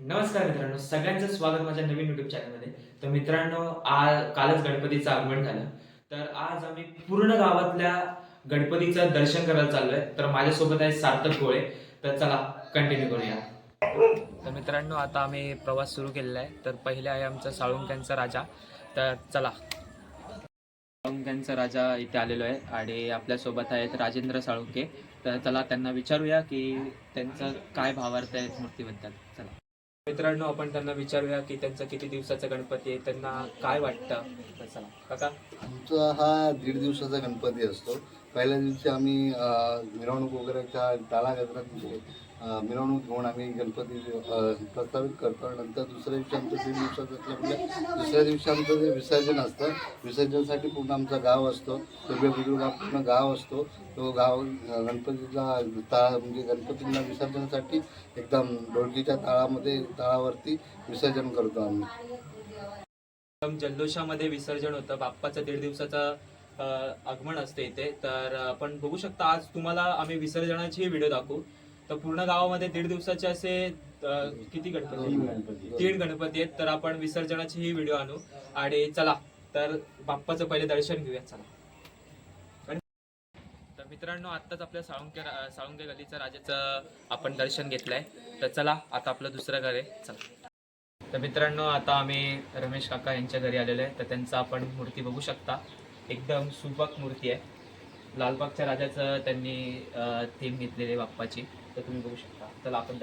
नमस्कार मित्रांनो सगळ्यांचं स्वागत माझ्या नवीन युट्यूब चॅनलमध्ये तर मित्रांनो आज कालच गणपतीचं आगमन झालं. तर आज आम्ही पूर्ण गावातल्या गणपतीचं दर्शन करायला चाललोय. तर माझ्यासोबत आहे सार्थक गोळे. तर चला कंटिन्यू करूया. तर मित्रांनो आता आम्ही प्रवास सुरू केलेला आहे. तर पहिले आहे आमचा साळुंक्यांचा राजा. तर चला. साळुंक्यांचा राजा इथे आलेलो आहे आणि आपल्यासोबत आहेत राजेंद्र साळुंके. तर चला त्यांना विचारूया की त्यांचं काय भावार्थ आहेत मूर्तीबद्दल. चला. मित्रांनो आपण त्यांना विचारूया की त्यांचा किती दिवसाचा गणपती आहे त्यांना काय वाटतं? चला काका? आमचा हा दीड दिवसाचा गणपती असतो. पहिल्या दिवशी आम्ही अ, मिरवणूक वगैरेच्या टाळा गजरात मिरवणूक घेऊन आम्ही गणपती प्रस्थापित करतो आणि नंतर दुसऱ्या दिवशी आमचं दीड दिवसाचं असल्यामुळे म्हणजे दुसऱ्या दिवशी आमचं जे विसर्जन असतं विसर्जनासाठी पूर्ण आमचा गाव असतो. सगळे बुजुर्ग हा पूर्ण गाव असतो. तो गाव गणपतीला ताळा म्हणजे गणपतींना विसर्जनासाठी एकदम ढोलकीच्या ताळामध्ये ताळावरती विसर्जन करतो आम्ही. एकदम जल्लोषामध्ये विसर्जन होतं. बाप्पाचं दीड दिवसाचा आगमन असते इथे. तर आपण बघू शकता आज तुम्हाला आम्ही विसर्जनाची व्हिडिओ दाखवू. तर पूर्ण गावामध्ये दीड दिवसाचे असे किती गणपती? तीन गणपती. आहेत. तर आपण विसर्जनाची ही व्हिडिओ आणू. आणि चला तर बाप्पाचं पहिले दर्शन घेऊया चला. तर मित्रांनो आत्ताच आपल्या साळुंके साळुंके गलीचं राजाचं आपण दर्शन घेतलंय. तर चला आता आपलं दुसरं घर आहे. चला. तर मित्रांनो आता आम्ही रमेश काका यांच्या घरी आलेलो आहे. तर त्यांचा आपण मूर्ती बघू शकता. एकदम सुबक मूर्ती आहे. लालबागच्या राजाचं त्यांनी थीम घेतलेली आहे बाप्पाची. तर तुम्ही बघू शकता. चला आपण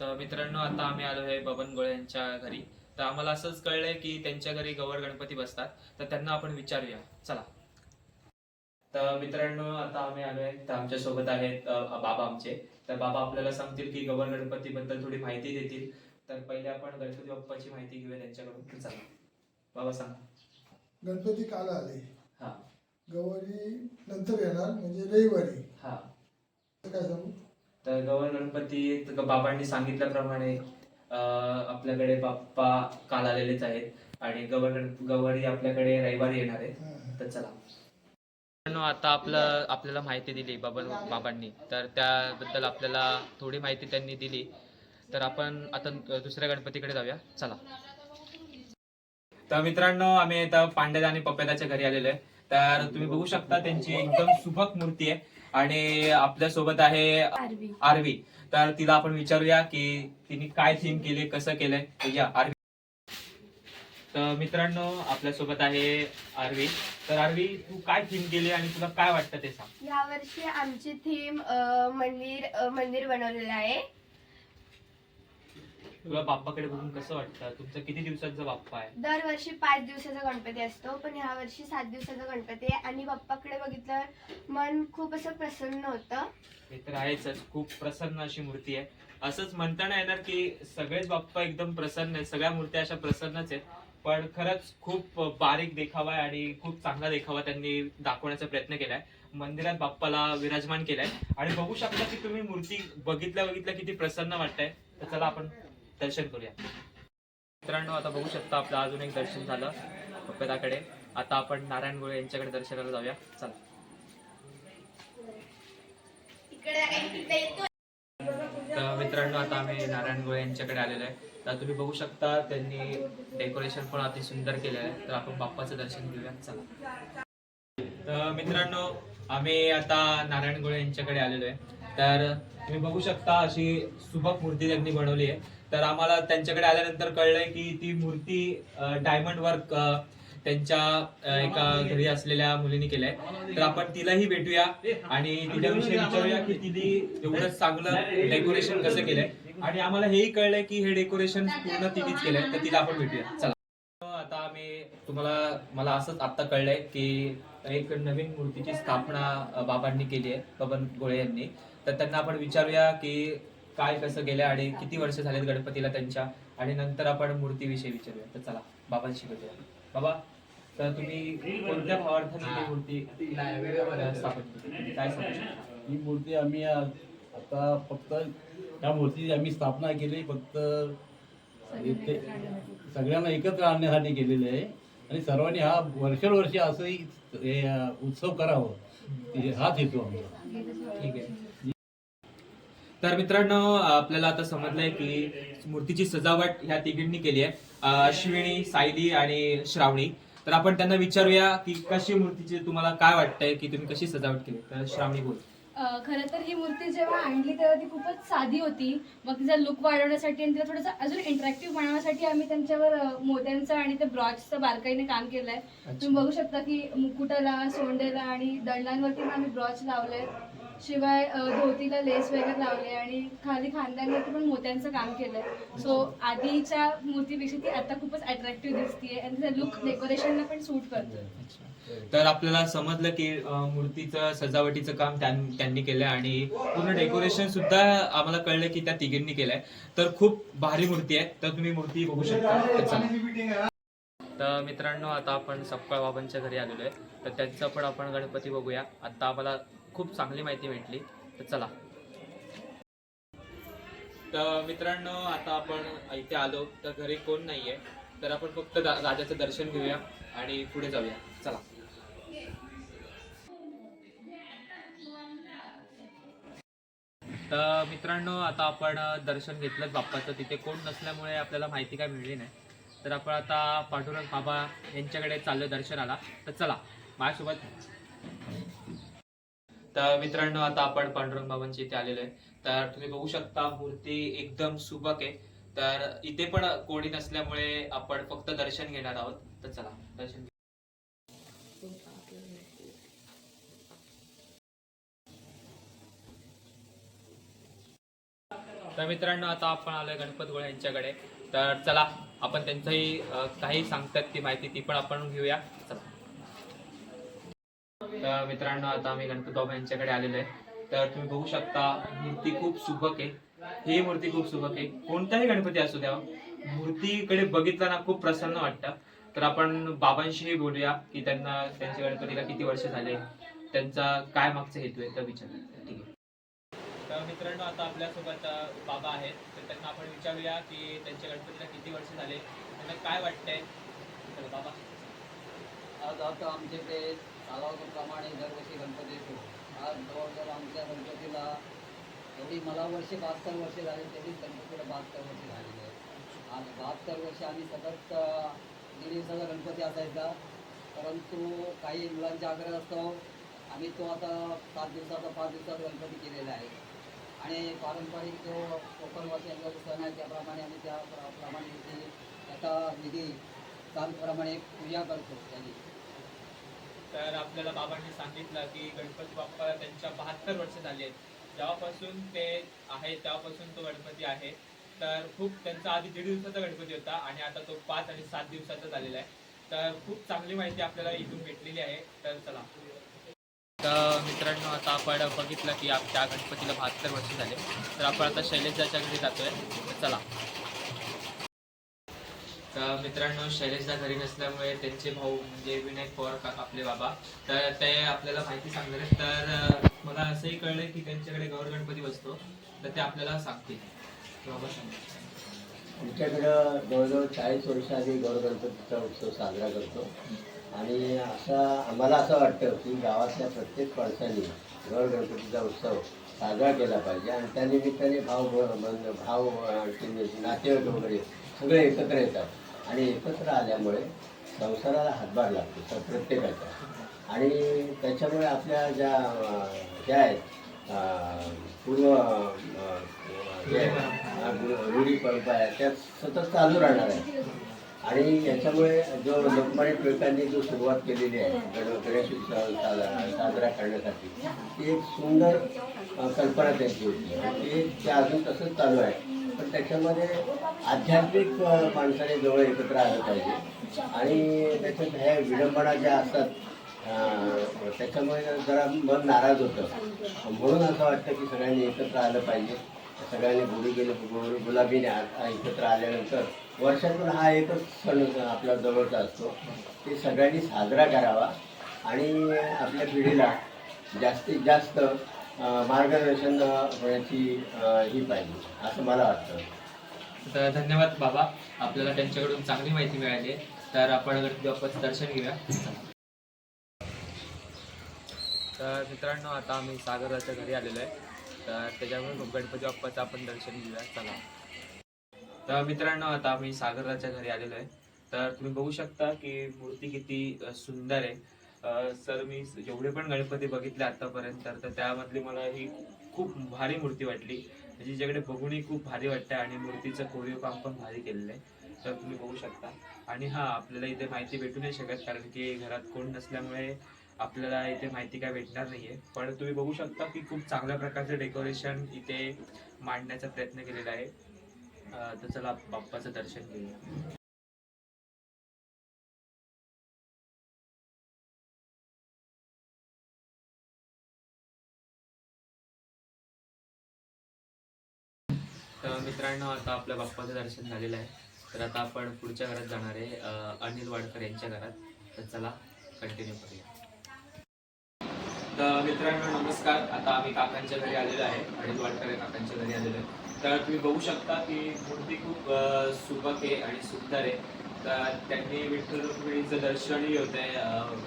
तर मित्रांनो आता आम्ही आलो आहे बबन गोळे यांच्या घरी. तर आम्हाला असंच कळलंय की त्यांच्या घरी गवर गणपती बसतात. तर त्यांना आपण विचारूया. चला. तर मित्रांनो आता आम्ही आलोय तर आमच्यासोबत आहेत बाबा आमचे. तर बाबा आपल्याला सांगतील की गवर गणपती बद्दल थोडी माहिती देतील. तर पहिले आपण गणपती बाप्पाची माहिती घेऊया त्यांच्याकडून. चला. बाबा सांगा. गणपती काल आले. हा. गवारी नंतर येणार म्हणजे रविवारी. हा. काय सांगू? तर गवर गणपती बाबांनी सांगितल्याप्रमाणे अ, आपल्याकडे बाप्पा काल आलेलेच आहेत आणि गवर गवारी आपल्याकडे रविवारी येणार आहेत. तर चला. मित्रांनो, आता आपलं आपल्याला माहिती दिली बाबा बाबांनी. तर त्याबद्दल आपल्याला थोडी माहिती त्यांनी दिली. तर आपण आता दुसऱ्या गणपतीकडे जाऊया. चला. तर मित्रांनो आम्ही आता पांड्यादा आणि पप्प्यादाच्या घरी आलेलो आहे. तर तुम्ही बघू शकता त्यांची एकदम सुबक मूर्ती आहे. आणि आपल्यासोबत आहे आरवी. तर तिला आपण विचारूया की तिने काय थीम केले कसं केलंय? या आरवी. तर मित्रांनो आपल्यासोबत आहे आरवी. तर आरवी तू काय थीम केली आणि तुला काय वाटतं ते सांग. या वर्षी आमची थीम मंदिर अ, मंदिर बनवलेलं आहे. तुला बाप्पाकडे बघून कसं वाटतं? तुमचा किती दिवसाचा बाप्पा आहे? दरवर्षी पाच दिवसाचा गणपती असतो पण ह्या वर्षी सात दिवसाचा गणपती आहे आणि बाप्पाकडे बघितल्यावर मन खूप असं प्रसन्न होतं. हे तर आहेच खूप प्रसन्न अशी मूर्ती आहे. असंच म्हणता नाही येणार की सगळेच बाप्पा एकदम प्रसन्न आहेत सगळ्या मूर्त्या अशा प्रसन्नच आहेत. पण खरंच खूप बारीक देखावा आहे आणि खूप चांगला देखावा त्यांनी दाखवण्याचा प्रयत्न केलाय. मंदिरात बाप्पाला विराजमान केलाय. आणि बघू शकता की तुम्ही मूर्ती बघितल्या बघितल्या किती प्रसन्न वाटतंय. तर चला आपण दर्शन करूया. मित्रांनो आता बघू शकता आपलं अजून एक दर्शन झालं पप्पेदाकडे आता आपण नारायण गोळे यांच्याकडे दर्शनाला जाऊया. चला. तर मित्रांनो आता आम्ही नारायण गोळे यांच्याकडे आलेलो आहे. तर तुम्ही बघू शकता त्यांनी डेकोरेशन पण अति सुंदर केलेलं आहे. तर आपण बाप्पाचं दर्शन घेऊया. चला. तर मित्रांनो आम्ही आता नारायण गोळे यांच्याकडे आलेलो आहे. तर तुम्ही बघू शकता अशी सुबक मूर्ती त्यांनी बनवली आहे. तर आम्हाला त्यांच्याकडे आल्यानंतर कळलंय की ती मूर्ती डायमंड वर्क त्यांच्या एका घरी असलेल्या मुलीने केलंय. तर आपण तिलाही भेटूया आणि तिच्याविषयी विचारूया की तिने एवढं चांगलं डेकोरेशन कसं केलंय. आणि आम्हाला हेही कळलंय की हे डेकोरेशन पूर्ण तिनेच केलंय तर तिला आपण भेटूया. चला. आता आम्ही तुम्हाला मला असंच आता कळलंय की एक नवीन मूर्तीची स्थापना बाबांनी केली आहे बबन गोळे यांनी. तर त्यांना आपण विचारूया की काय कसं गेलं आणि किती वर्ष झालेत गणपतीला त्यांच्या? आणि नंतर आपण मूर्तीविषयी विचारूया. तर चला बाबांशी भेटूया बाबा तर तुम्ही कोणत्या भावार्थाने ही मूर्ती अ, स्थापन केली? काय सांगू? शकता ही मूर्ती आम्ही आ- आता फक्त या मूर्तीची आम्ही स्थापना केली. फक्त इथे सगळ्यांना एकत्र आणण्यासाठी केलेली आहे. आणि सर्वांनी हा वर्षानुवर्षी असंही हे, अ, उत्सव करावं. हे- हाच हेतू आमचा. ठीक आहे. तर मित्रांनो आपल्याला आता समजलंय की मूर्तीची सजावट ह्या तिघींनी केली आहे. अश्विनी सायली आणि श्रावणी. तर आपण त्यांना विचारूया की कशी मूर्तीची तुम्हाला काय वाटतंय की तुम्ही कशी सजावट केली? तर श्रावणी बोल. खरं तर ही मूर्ती जेव्हा आणली तेव्हा ती खूपच साधी होती. मग तिचा लुक वाढवण्यासाठी आणि तिला थोडंसं अजून इंटरॅक्टिव्ह बनवण्यासाठी आम्ही त्यांच्यावर मोत्यांचं आणि ते ब्रॉचचं बारकाईने काम केलंय. तुम्ही बघू शकता की मुकुटाला सोंडेला आणि दंडांवरती पण आम्ही ब्रॉच लावले शिवाय धोतीला लेस वगैरे लावले आणि खाली खांद्यांवरती पण मोत्यांचं काम केलंय. सो आधीच्या मूर्तीपेक्षा ती आता खूपच अट्रॅक्टिव्ह दिसतीये आणि तिचा लुक डेकोरेशनला पण सूट करतोय तर आपल्याला समजलं की मूर्तीचं सजावटीचं काम त्यांनी केलंय आणि पूर्ण डेकोरेशन सुद्धा आम्हाला कळलं की त्या तिघींनी केलंय. तर खूप भारी मूर्ती आहे. तर तुम्ही मूर्ती बघू शकता. तर तर मित्रांनो आता आपण सपकाळ बाबांच्या घरी आलेलो आहे. तर त्यांचा पण आपण गणपती बघूया. आता आम्हाला खूप चांगली माहिती भेटली. तर चला. तर मित्रांनो आता आपण इथे आलो. तर घरी कोण नाहीये. तर आपण फक्त राजाचं दर्शन घेऊया आणि पुढे जाऊया. चला. तर मित्रांनो आता आपण दर्शन घेतलं बाप्पाचं. तिथे कोण नसल्यामुळे आपल्याला माहिती काय मिळली नाही. तर आपण आता पांडुरंग बाबा यांच्याकडे चाललो दर्शनाला. तर चला. माझ्यासोबत तर मित्रांनो आता आपण पांडुरंग बाबांच्या इथे आलेलो आहे. तर तुम्ही बघू शकता मूर्ती एकदम सुबक आहे. तर इथे पण कोणी नसल्यामुळे आपण फक्त दर्शन घेणार आहोत. तर चला दर्शन तर मित्रांनो आता आपण आलोय गणपत गोळे यांच्याकडे. तर चला आपण त्यांचंही काही सांगतात ती माहिती ती पण आपण घेऊया. चला. तर मित्रांनो आता आम्ही गणपत बाबा यांच्याकडे आलेलो आहे. तर तुम्ही बघू शकता मूर्ती खूप सुबक आहे. ही मूर्ती खूप सुबक आहे. कोणताही गणपती असू द्या मूर्तीकडे बघितलं ना खूप प्रसन्न वाटतं. तर आपण बाबांशीही बोलूया की त्यांना त्यांच्या गणपतीला किती वर्ष झाले त्यांचा काय मागचा हेतू आहे तर विचार ठीक आहे. तर मित्रांनो आता आपल्यासोबत बाबा आहेत. तर त्यांना आपण विचारूया की त्यांच्या गणपतीला किती वर्ष झाले त्यांना काय वाटतंय? तर बाबा. आज आता आमच्याकडे कालावधीप्रमाणे दरवर्षी गणपती येतो. आज जवळजवळ आमच्या गणपतीला एवढी मला वर्षे बहात्तर वर्षे झाली तेवढीच गणपतीला बहात्तर वर्षे झालेली आहे आज बहात्तर वर्षे आम्ही सतत अं, गणपती असायचा. परंतु काही मुलांच्या आग्रह असतो आम्ही तो आता सात दिवसाचा पाच दिवसाचा गणपती केलेला आहे. आणि पारंपरिक जो कोकणवासियांचा जो सण आहे त्याप्रमाणे आम्ही त्या प्रमाणे त्याचा निधी त्याप्रमाणे पूजा करतो त्याची तर आपल्याला बाबांनी सांगितलं की गणपती बाप्पा त्यांच्या बहात्तर वर्ष झाली आहेत. जेव्हापासून ते आहे तेव्हापासून तो गणपती आहे. तर खूप त्यांचा आधी दीड दिवसाचा गणपती होता आणि आता तो पाच आणि सात दिवसाचा झालेला आहे. तर खूप चांगली माहिती आपल्याला इथून भेटलेली आहे. तर चला. तर मित्रांनो आता आपण बघितलं की आमच्या गणपतीला बहात्तर वर्ष झाले. तर आपण आता शैलेशदाच्या घरी जातोय. आहे चला. तर मित्रांनो शैलेशदा घरी नसल्यामुळे त्यांचे भाऊ म्हणजे विनायक पवार आपले बाबा तर ते आपल्याला माहिती सांगणार आहेत. तर मला असंही कळलं की त्यांच्याकडे गौर गणपती बसतो तर ते आपल्याला सांगतील. बाबा आमच्याकडं जवळजवळ चाळीस वर्ष आधी गौर गणपतीचा उत्सव साजरा करतो. आणि असा आम्हाला असं वाटतं की गावातल्या प्रत्येक माणसाने गौर गणपतीचा उत्सव साजरा केला पाहिजे. आणि त्यानिमित्ताने भाव भाव आणखी नातेवाईक वगैरे सगळे एकत्र येतात. आणि एकत्र आल्यामुळे संसाराला हातभार लागतो तर प्रत्येकाचा. आणि त्याच्यामुळे आपल्या ज्या ज्या आहेत पूर्व रूढी परंपरा आहे त्या सतत चालू राहणार आहे आणि याच्यामुळे जो लोकमान्य टिळकांनी जो सुरुवात केलेली आहे गण गणेश उत्सव साजरा साजरा करण्यासाठी ती एक सुंदर कल्पना त्यांची होती. ते अजून तसंच चालू आहे. पण त्याच्यामध्ये आध्यात्मिक माणसाने जवळ एकत्र आलं पाहिजे. आणि त्याच्यात ह्या विडंबना ज्या असतात त्याच्यामुळे जरा मन नाराज होतं. म्हणून असं वाटतं की सगळ्यांनी एकत्र आलं पाहिजे. सगळ्यांनी गुढी गेले गुलाबीने आ- एकत्र आल्यानंतर वर्षातून हा एकच सण आपला जवळचा असतो. ते सगळ्यांनी साजरा करावा. आणि आपल्या पिढीला जास्तीत जास्त मार्गदर्शन होण्याची ही पाहिजे असं मला वाटतं. तर धन्यवाद बाबा. आपल्याला त्यांच्याकडून चांगली माहिती मिळाली. तर आपण गणपती दर्शन घेऊया. तर मित्रांनो आता आम्ही सागरच्या घरी आलेलो आहे. तर त्याच्यामुळे गणपती बाप्पाचं आपण दर्शन घेऊया. चला. तर मित्रांनो आता आम्ही सागरच्या घरी आलेलो आहे. तर तुम्ही बघू शकता की मूर्ती किती सुंदर आहे. सर मी जेवढे पण गणपती बघितले आतापर्यंत तर त्यामधली मला ही खूप भारी मूर्ती वाटली. म्हणजे जिच्याकडे बघूनही खूप भारी वाटते आणि मूर्तीचं कोरीव काम पण भारी केलेलं आहे तर तुम्ही बघू शकता. आणि हा आपल्याला इथे माहिती भेटू नाही शकत कारण की घरात कोण नसल्यामुळे आपल्याला इथे माहिती काय भेटणार नाहीये. पण तुम्ही बघू शकता की खूप चांगल्या प्रकारचं डेकोरेशन इथे मांडण्याचा प्रयत्न केलेला आहे. तर चला बाप्पाचं दर्शन घेऊया. मित्रांनो आता आपल्या बाप्पाचं दर्शन झालेलं आहे. तर आता आपण पुढच्या घरात जाणार आहे अनिल वाडकर यांच्या घरात. तर चला कंटिन्यू करूया. तर मित्रांनो नमस्कार. आता आम्ही काकांच्या घरी आलेलो आहे अनिल वाडकर काकांच्या घरी आलेलो आहे. तर तुम्ही बघू शकता की मूर्ती खूप सुबक आहे आणि सुंदर आहे. तर त्यांनी विठ्ठल रुक्मिणीचं दर्शनही होत आहे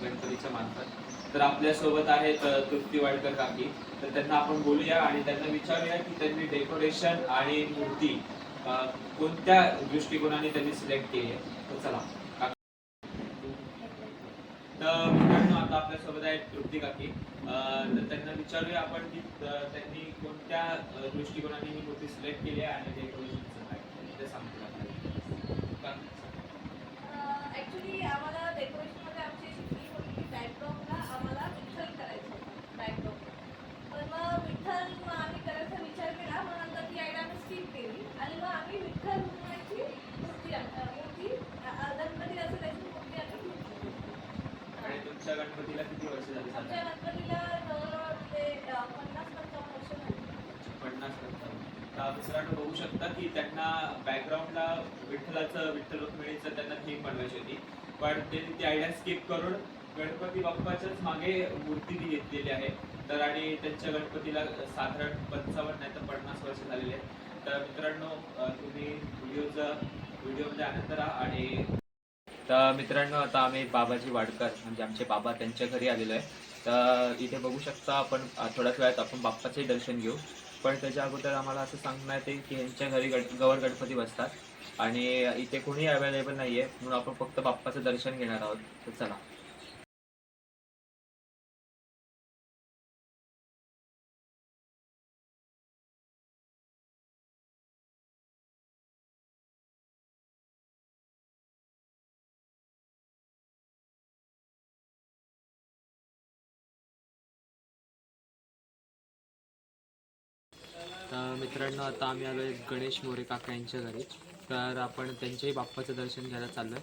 गणपतीच्या मार्फत. तर आपल्यासोबत आहेत तृप्ती वाडकर काकी. तर त्यांना आपण बोलूया आणि त्यांना विचारूया की त्यांनी डेकोरेशन आणि मूर्ती कोणत्या दृष्टिकोनाने त्यांनी सिलेक्ट केली आहे? तर चला तर मित्रांनो आता आपल्यासोबत आहेत तृप्ती काकी. तर त्यांना विचारूया आपण की त्यांनी कोणत्या दृष्टिकोनाने ही मूर्ती सिलेक्ट केली आहे आणि डेकोरेशनचं काय ते आपल्याला का- ऍक्च्युली आम्हाला डेकोरेशनमध्ये आमची शिकली होती बॅकड्रॉपला आम्हाला विठ्ठल करायचं होतं बॅकड्रॉप तर मग विठ्ठल मग आम्ही करायचा विचार केला मग नंतर ती आयडिया आम्ही स्किप केली आणि मग आम्ही विठ्ठल रुक्मिणीची मूर्ती आण- अं, मूर्ती अं, अं, गणपती असं त्याची मूर्ती आम्ही घेतली आणि तुमच्या गणपतीला किती वर्ष झाली आमच्या साधारण? गणपतीला जवळजवळ म्हणजे अं, पन्नास पंचावन्न वर्ष झाली पन्नास वर्ष तर मित्रांनो बघू शकता की त्यांना बॅकग्राऊंडला विठ्ठलाचं विठ्ठल त्यांना थीम बनवायची होती. पण त्यांनी ती आयडिया स्किप करून गणपती बाप्पाच्याच मागे मूर्ती ती घेतलेली आहे. तर आणि त्यांच्या गणपतीला साधारण पंचावन्न नाही तर पन्नास वर्ष झालेले आहेत. तर मित्रांनो तुम्ही व्हिडिओचा व्हिडिओमध्ये आनंद राहा आणि तर मित्रांनो आता आम्ही बाबाजी वाडकर म्हणजे आमचे बाबा त्यांच्या घरी आलेलो आहे. तर इथे बघू शकता आपण थोड्याच वेळात आपण बाप्पाचंही दर्शन घेऊ. पण त्याच्या अगोदर आम्हाला असं सांगण्यात येईल की यांच्या घरी गण गवर गणपती बसतात. आणि इथे कोणी अवेलेबल नाहीये म्हणून आपण फक्त बाप्पाचं दर्शन घेणार आहोत. तर चला. मित्रांनो आता आम्ही आलो आहे गणेश मोरे काका यांच्या घरी. तर आपण त्यांच्याही बाप्पाचं दर्शन घ्यायला चाललोय.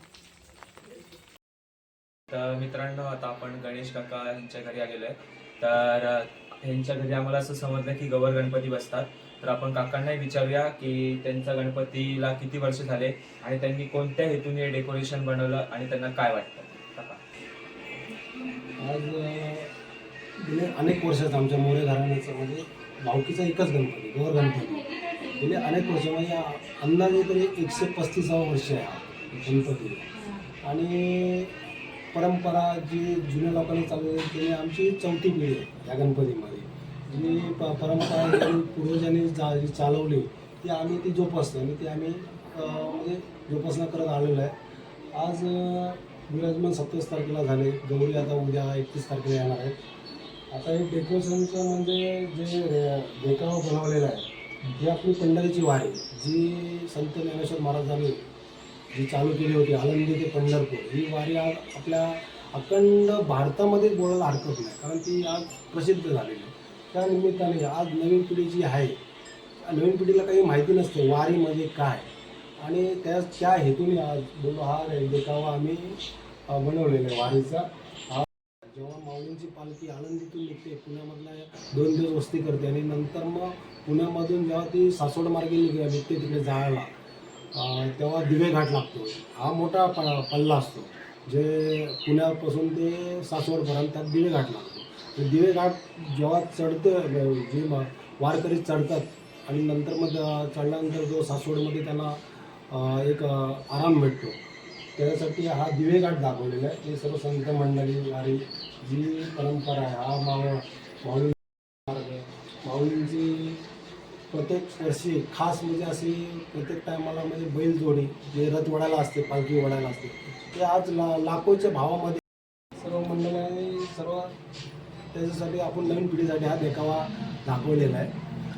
तर मित्रांनो आता आपण गणेश काका यांच्या घरी आलेलो आहे. तर यांच्या घरी आम्हाला असं समजलं की गवर गणपती बसतात. तर आपण काकांनाही विचारूया की त्यांचा गणपतीला किती वर्ष झाले आणि त्यांनी कोणत्या हेतूने डेकोरेशन बनवलं आणि त्यांना काय वाटतं? काका. आज गेले अनेक वर्षात आमच्या मोरे घराण्याचं. म्हणजे भावकीचा एकच गणपती गौर गणपती. गेले अनेक वर्ष म्हणजे अंदाजे तरी एकशे पस्तीसावं वर्ष आहे गणपती. आणि परंपरा जी जुन्या लोकांनी चालू आहे ती आमची चौथी पिढी आहे या गणपतीमध्ये. जी प परंपरा पूर्वजांनी जा जी चालवली ती आम्ही ती जोपासतो आणि ती आम्ही म्हणजे जोपासना करत आलेलो आहे. आज विराजमान सत्तावीस तारखेला झाले. गौरी आता उद्या एकतीस तारखेला येणार आहेत. आता हे डेकोरेशनचं म्हणजे जे रे- देखावा बनवलेला आहे ही आपली पंढरीची वारी जी संत ज्ञानेश्वर महाराजांनी जी चालू केली होती आळंदी ते पंढरपूर ही वारी आज आपल्या अखंड भारतामध्ये बोलायला हरकत नाही कारण ती आज प्रसिद्ध झालेली आहे. त्या निमित्ताने आज नवीन पिढी जी आहे. नवीन पिढीला काही माहिती नसते वारी म्हणजे काय? आणि त्या त्या हेतूने आज बोलो हा देखावा आम्ही बनवलेला आहे वारीचा. जेव्हा माऊलींची पालखी आळंदीतून निघते पुण्यामधला दोन दिवस वस्ती करते आणि नंतर मग पुण्यामधून जेव्हा ती सासवड मार्गे निघते तिकडे जायला तेव्हा दिवे घाट लागतो. हा मोठा प पल्ला असतो जे पुण्यापासून ते सासवडपर्यंत त्यात दिवे घाट लागतो. दिवे घाट जेव्हा चढतं जे वारकरी चढतात आणि नंतर मग चढल्यानंतर जो सासवडमध्ये त्यांना एक आराम भेटतो. त्यासाठी हा दिवे घाट दाखवलेला आहे. ते सर्व संत मंडळी वारी जी परंपरा आहे हा मावळ माऊली मार्ग माऊलींची प्रत्येक वर्षी खास म्हणजे अशी प्रत्येक टायमाला म्हणजे बैलजोडी जे रथ वडायला असते पालखी वडायला असते ते आज ला लाखोच्या भावामध्ये सर्व मंडळाने सर्व त्याच्यासाठी आपण नवीन पिढीसाठी हा देखावा दाखवलेला आहे.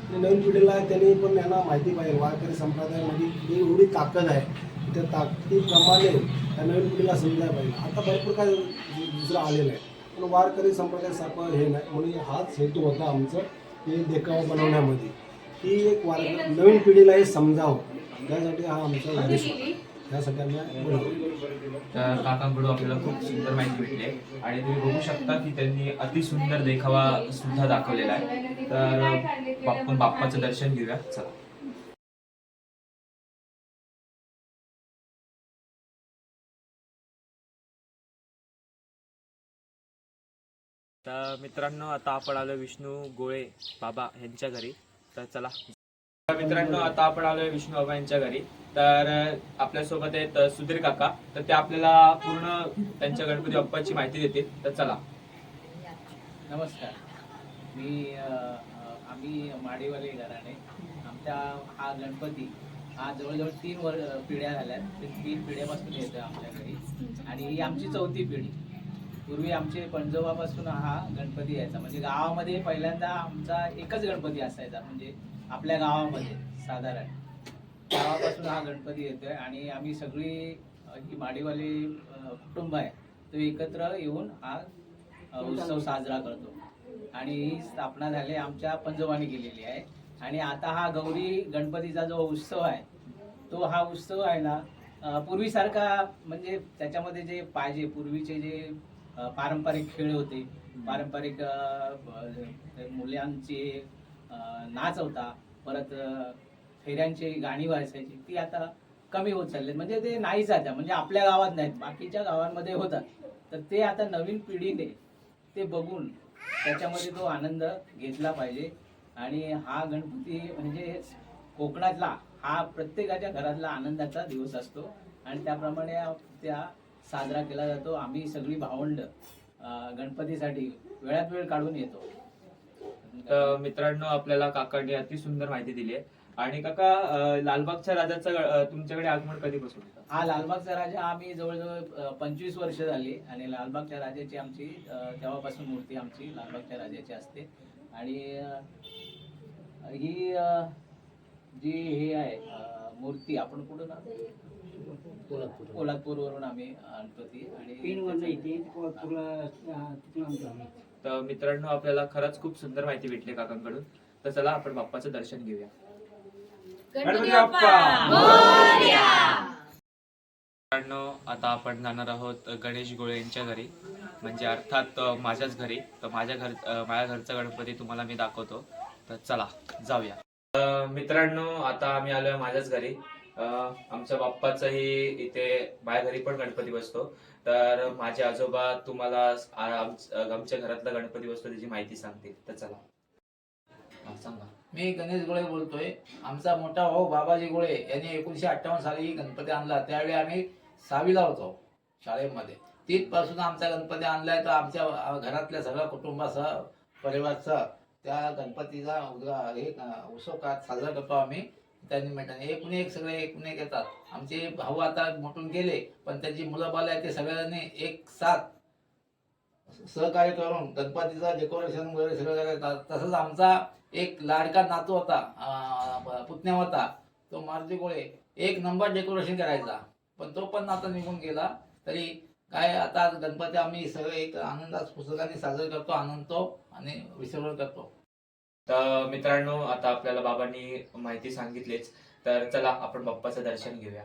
आणि नवीन पिढीला त्यांनी पण यांना माहिती पाहिजे वारकरी संप्रदायामध्ये जी एवढी ताकद आहे त्या ताकदीप्रमाणे त्या नवीन पिढीला समजायला पाहिजे. आता भरपूर काय दुसरं आलेलं आहे. पण वारकरी संप्रदायासारखं हे नाही. म्हणून हाच हेतू होता आमचं हे देखावा बनवण्यामध्ये. की एक वार नवीन पिढीला हे समजावं. त्यासाठी हा आमचा उद्देश होता त्यासाठी आम्ही बनवलं तर काकांकडून आपल्याला खूप सुंदर माहिती भेटली. आहे आणि तुम्ही बघू शकता की त्यांनी अति सुंदर देखावा सुद्धा दाखवलेला आहे. तर आपण बाप्पाचं दर्शन घेऊया. चला. तर मित्रांनो आता आपण आलो विष्णू गोळे बाबा यांच्या घरी. तर चला. मित्रांनो आता आपण आलोय विष्णू बाबा यांच्या घरी. तर आपल्यासोबत आहेत सुधीर काका. तर ते आपल्याला पूर्ण त्यांच्या गणपती बाप्पाची माहिती देतील. तर चला. नमस्कार. मी आम्ही माडीवाले घराणे. आमच्या हा गणपती हा जवळजवळ तीन वर पिढ्या झाल्या ते तीन पिढ्यापासून येतो आमच्या घरी. आणि ही आमची चौथी पिढी. पूर्वी आमचे पणजोबापासून हा गणपती यायचा. म्हणजे गावामध्ये पहिल्यांदा आमचा एकच गणपती असायचा. म्हणजे आपल्या गावामध्ये साधारण. गावापासून हा गणपती येतोय आणि आम्ही सगळी ही माडीवाली कुटुंब आहे तो एकत्र येऊन हा उत्सव साजरा करतो. आणि ही स्थापना झाली आमच्या पंजोबाने केलेली आहे. आणि आता हा गौरी गणपतीचा जो उत्सव आहे तो हा उत्सव आहे ना पूर्वीसारखा म्हणजे त्याच्यामध्ये जे पाहिजे पूर्वीचे जे पारंपरिक खेळ होते. पारंपरिक मुलांचे नाच होता. परत फेऱ्यांची गाणी वाचायची ती आता कमी होत चालले म्हणजे ते नाहीच जात्या म्हणजे आपल्या गावात नाहीत. बाकीच्या गावांमध्ये होतात. तर ते आता नवीन पिढीने ते बघून त्याच्यामध्ये तो आनंद घेतला पाहिजे. आणि हा गणपती म्हणजे कोकणातला हा प्रत्येकाच्या घरातला आनंदाचा दिवस असतो. आणि त्याप्रमाणे त्या साजरा केला जातो. आम्ही सगळी भावंड गणपतीसाठी वेळात वेळ काढून येतो. तर मित्रांनो आपल्याला काकांनी अति सुंदर माहिती दिली आहे. आणि काका अं, लालबागच्या राजाचं अं, तुमच्याकडे आगमन कधीपासून होतं हा लालबागचा राजा आम्ही जवळजवळ पंचवीस वर्ष झाली. आणि लालबागच्या राजाची आमची अ, तेव्हापासून मूर्ती आमची लालबागच्या राजाची असते. आणि अ, ही अ, जी हे आहे अ, मूर्ती आपण कुठून कोल्हापूर कोल्हापूरवरून आम्ही आणतो ती आणि तर मित्रांनो आपल्याला खरंच खूप सुंदर माहिती भेटली काकांकडून. तर चला आपण बाप्पाचं दर्शन घेऊया. गणपती मित्रांनो आता आपण जाणार आहोत गणेश गोळे यांच्या घरी. म्हणजे अर्थात माझ्याच घरी. तर माझ्या घर माझ्या घरचा गणपती तुम्हाला मी दाखवतो. तर चला जाऊया. मित्रांनो आता आम्ही आलोय माझ्याच घरी. आमच्या बाप्पाचाही इथे माझ्या घरी पण गणपती बसतो. तर माझे आजोबा तुम्हाला आमच्या घरातला गणपती बसतो त्याची माहिती सांगतील. तर चला. सांगा. मी गणेश गोळे बोलतोय. आमचा मोठा भाऊ बाबाजी गोळे यांनी एकोणीशे अठ्ठावन्न साली गणपती आणला. त्यावेळी आम्ही सहावीला होतो शाळेमध्ये. तिथपासून आमचा गणपती आणलाय. तर आमच्या घरातल्या सगळ्या कुटुंबासह परिवारचा त्या गणपतीचा हे उत्सव का साजरा करतो आम्ही. त्यांनी निमित्ताने एकूण एक सगळे एकूण एक येतात. आमचे भाऊ आता मोठून गेले पण त्यांची मुलं बाल आहेत ते सगळ्यांनी एक साथ सहकार्य करून गणपतीचं डेकोरेशन वगैरे सगळं करतात तसंच आमचा एक लाडका नातू होता पुतण्या होता तो मारुती गोळे एक नंबर डेकोरेशन करायचा. पण तो पण आता निघून गेला. तरी काय आता गणपती आम्ही सगळे एक आनंदात पुस्तकाने साजरे करतो आनंदतो आणि विसर्जन करतो. तर मित्रांनो आता आपल्याला बाबांनी माहिती सांगितलीच. तर चला आपण बाप्पाचं दर्शन घेऊया.